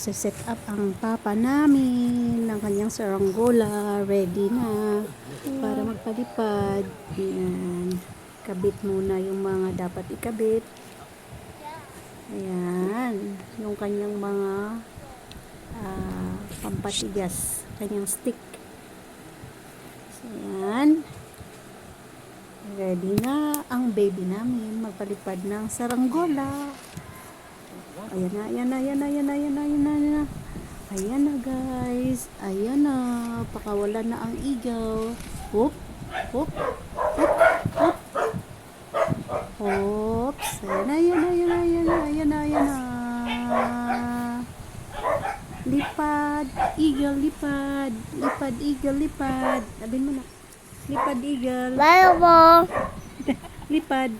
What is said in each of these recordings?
nagsiset up ang papa namin ng kanyang saranggola. Ready na para magpalipad. Ayan. Kabit muna yung mga dapat ikabit. Ayan. Yung kanyang mga ah, pampatigas. Kanyang stick. Ayan. Ready na ang baby namin magpalipad ng saranggola. Ayan na, ayan na, ayan na, ayan na, ayan na, ayan na, ayan na. Ayan na guys. Ayan na. Pakawala na ang igaw. Hop, hop, hop, hop. Oops. Ayan na, ayan na, ayan na, ayan na, ayan na, ayan na. Lipad, eagle, lipad. Lipad, eagle, lipad. Sabihin mo na. Lipad, eagle. Bayo po. Lipad.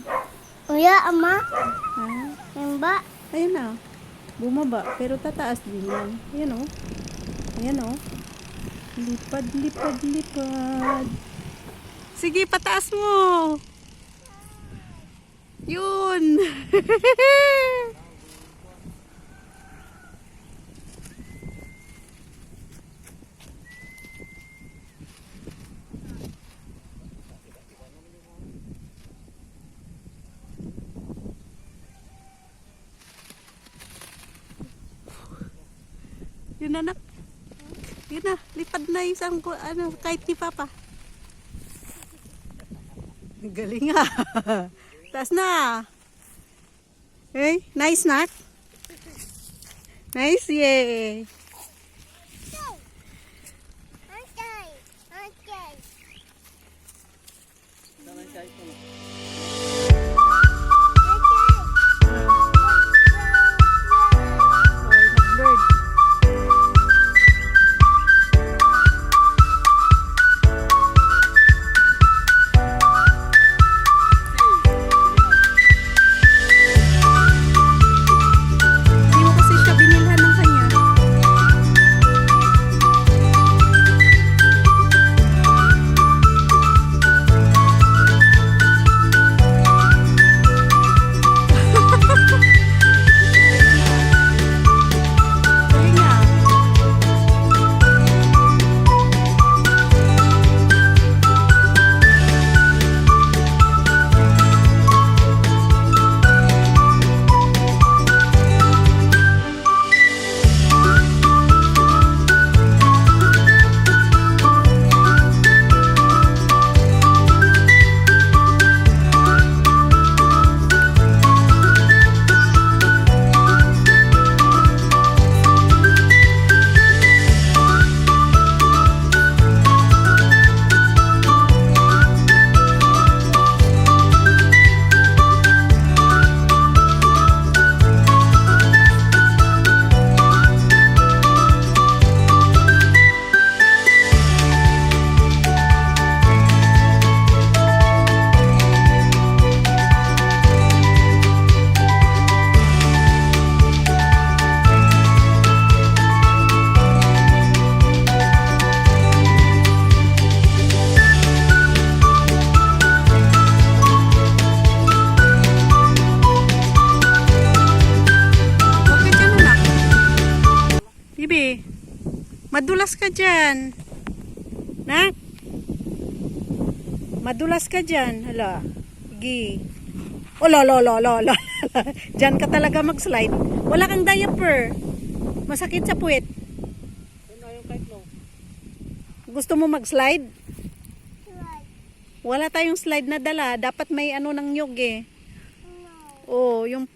Kuya, ama. Ha? Yung ba? Ayun na. Bumaba. Pero tataas din yan. Ayan o. Ayan o. Lipad, lipad, lipad. Sige, pataas mo. Yun. Yun anak. Yun na. Lipad na isang ano, kahit ni Papa. Galing nga. Taas na. Hey, nice snack. Nice, yay. Dyan. Na? Madulas ka dyan. Hala. Gi. Oh, lo, lo, lo, lo. Dyan ka talaga mag-slide. Wala kang diaper. Masakit sa puwet. Gusto mo mag-slide? Wala tayong slide na dala. Dapat may ano ng nyog eh. Oh, yung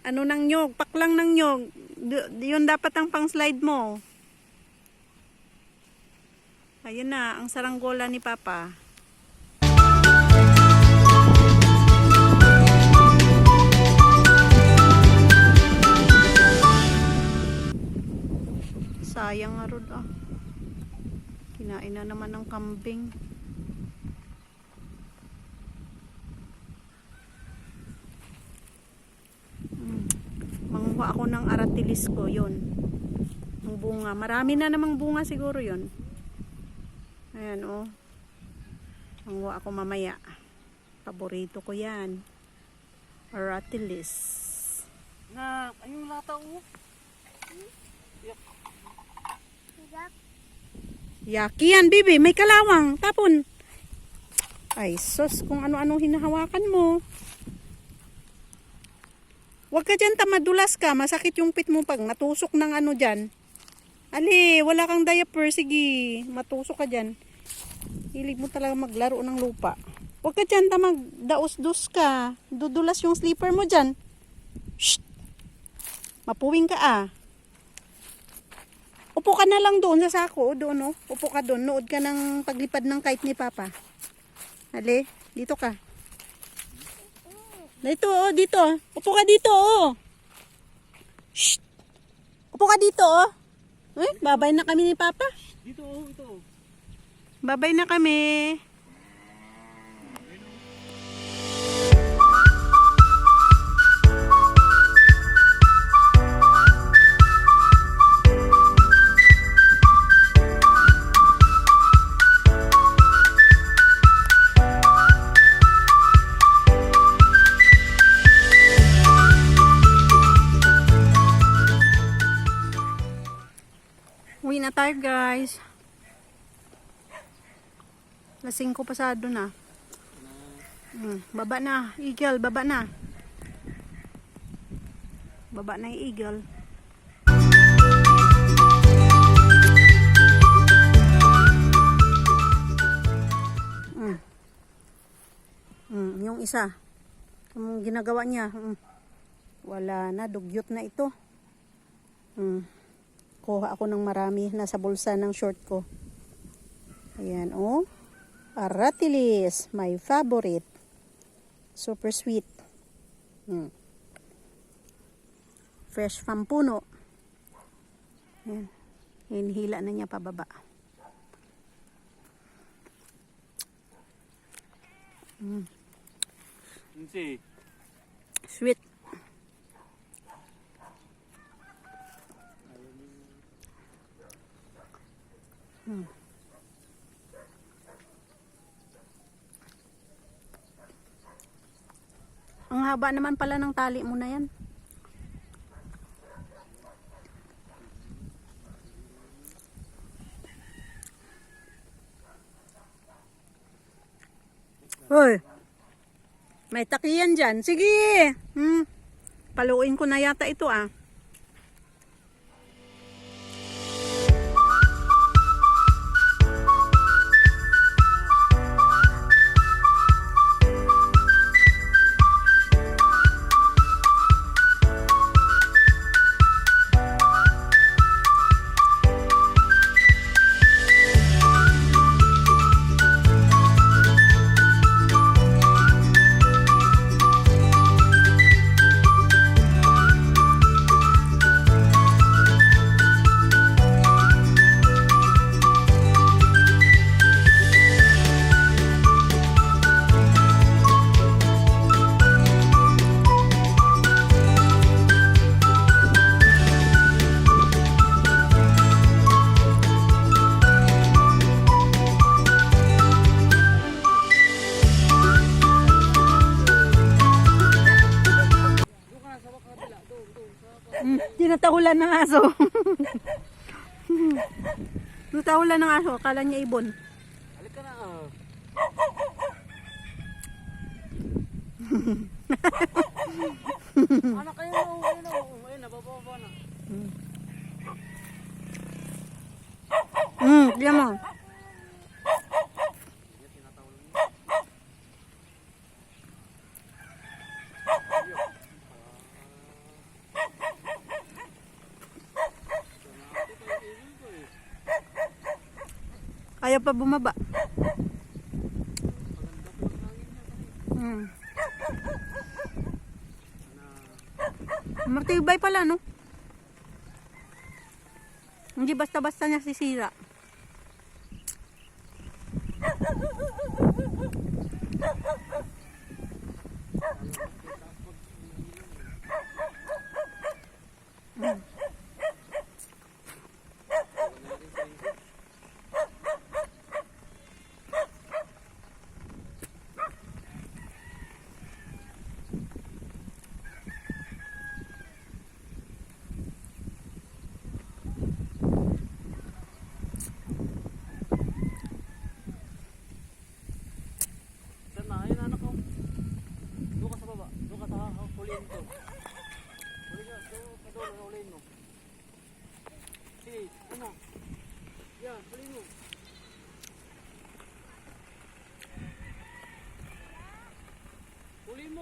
ano ng nyog, paklang ng nyog. D- yun dapat ang pang-slide mo. Ayun na, ang saranggola ni Papa. Sayang nga rod ah. Kinain na naman ng kambing. Manguha ako ng aratilis ko, yun. Ang bunga. Marami na namang bunga siguro yun. Ayan, oh. Manguha ako mamaya. Paborito ko yan. Aratilis. Na, ayong lata oh. Yak. Yaki yan, bibi. May kalawang. Tapon. Ay, sus. Kung ano-ano hinahawakan mo. Huwag ka dyan tamadulas ka. Masakit yung pit mo pag natusok ng ano dyan. Ali, wala kang diaper. Sige, matusok ka dyan. Hilig mo talaga maglaro ng lupa. Huwag ka dyan tamag daos-dus ka. Dudulas yung slipper mo dyan. Shh! Mapuwing ka ah. Upo ka na lang doon sa sako, doon oh. Upo ka doon, nood ka ng paglipad ng kite ni Papa. Hali, dito ka. Dito oh, dito. Upo ka dito oh. Shh. Upo ka dito oh. Eh, babay na kami ni Papa. Dito oh, ito. Babay na kami. Na tayo guys. Lasing ko pasado na. Hmm, baba na, eagle, baba na. Baba na yung eagle. Hmm. Hmm, yung isa. Anong ginagawa niya? Hmm. Wala na, dugyot na ito. Hmm. Kuha ako ng marami nasa bulsa ng short ko. Ayan, oh. Aratilis, my favorite. Super sweet. Hmm. Fresh from puno. Ayan. Hinihila na niya pababa. Hindi. Sweet. Hmm. Ang haba naman pala ng tali mo na yan. Hoy! May takiyan dyan. Sige! Hmm. Paluin ko na yata ito ah. Tinatahulan ng aso. tinatahulan ng aso. Akala niya ibon. Halik ka na ah. Anak kayo na, ayun oh. Ayun, nabababa na. Hmm, diyan mo. Pa bumaba. Hmm. Matibay pala, no? Hindi basta-basta niya sisira.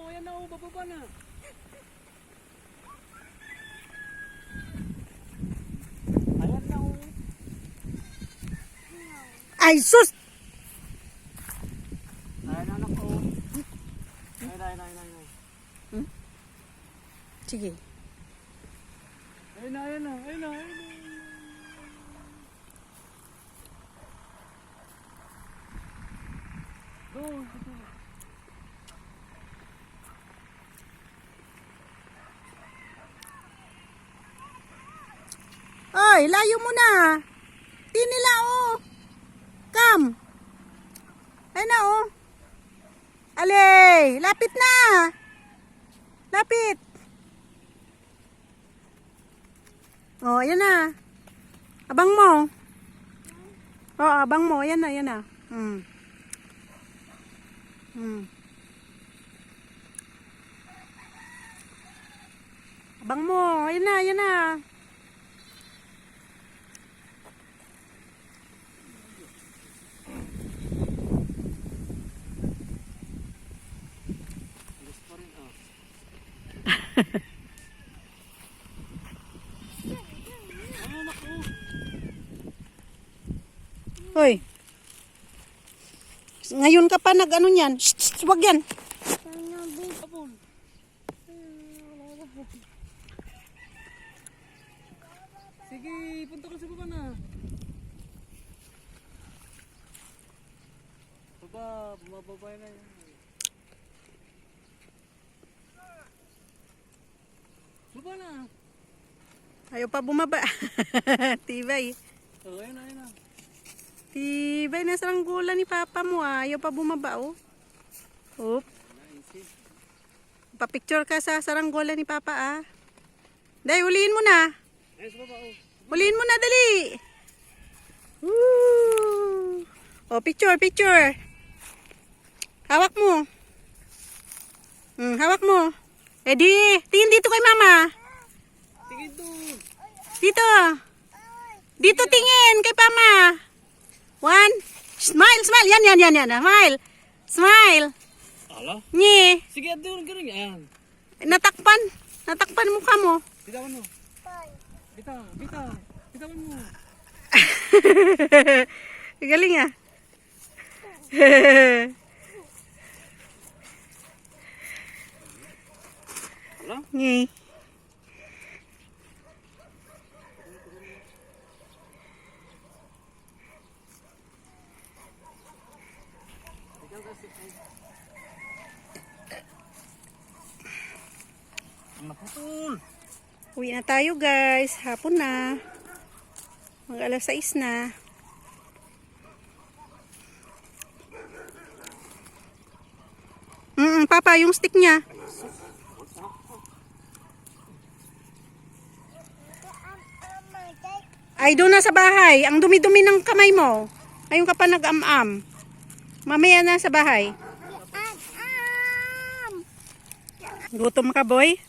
Mo. Ayan na oh, bababa na. Ayan na oh. Ay, sus! Ayan anak ko. Ayan, ayan, ayan, ayan. Sige. Ayan na, ayan na, ayan na, ayan na. Go, go. Ay, layo mo na. Di nila, oh. Come. Ay na, oh. Alay, lapit na. Lapit. Oh, ayan na. Abang mo. Oh, abang mo. Ayan na, ayan na. Hmm. Hmm. Abang mo. Ayan na, ayan na. Alas pa rin ah. Ayan anak ko. Hoy. Ngayon ka pa nag ano niyan. Shh, yan. Sige, punta ka sa baba na. Baba, bumababa na yun. Baba na. Ayaw pa bumaba. Tibay. Oh, ayun na, ayun na. Tibay na saranggola ni papa mo ah. Ayaw pa bumaba oh. Oop. Papicture ka sa saranggola ni papa ah. Day, huliin mo na. Oh. Huliin mo na, dali. Woo! Oh, picture, picture. Hawak mo. Hmm, hawak mo. Eh di, tingin dito kay mama. Tingin doon. Dito. Dito tingin kay mama. One. Smile, smile. Yan, yan, yan, yan. Smile. Smile. Ala? Nye. Sige, doon, ganun. Ayan. Natakpan. Natakpan mukha mo. Bitawan mo. Bitaw, bitaw. Bitawan mo. Galing ah. Ala? Nye. Ikaw kasi. ay. Ang naputol. Uwi na tayo guys. Hapon na. Mag alas 6 na. Mm, papa, yung stick niya. Ay, doon na sa bahay. Ang dumi-dumi ng kamay mo. Ayun ka pa nag-am-am. Mamaya na sa bahay. Gutom ka, boy?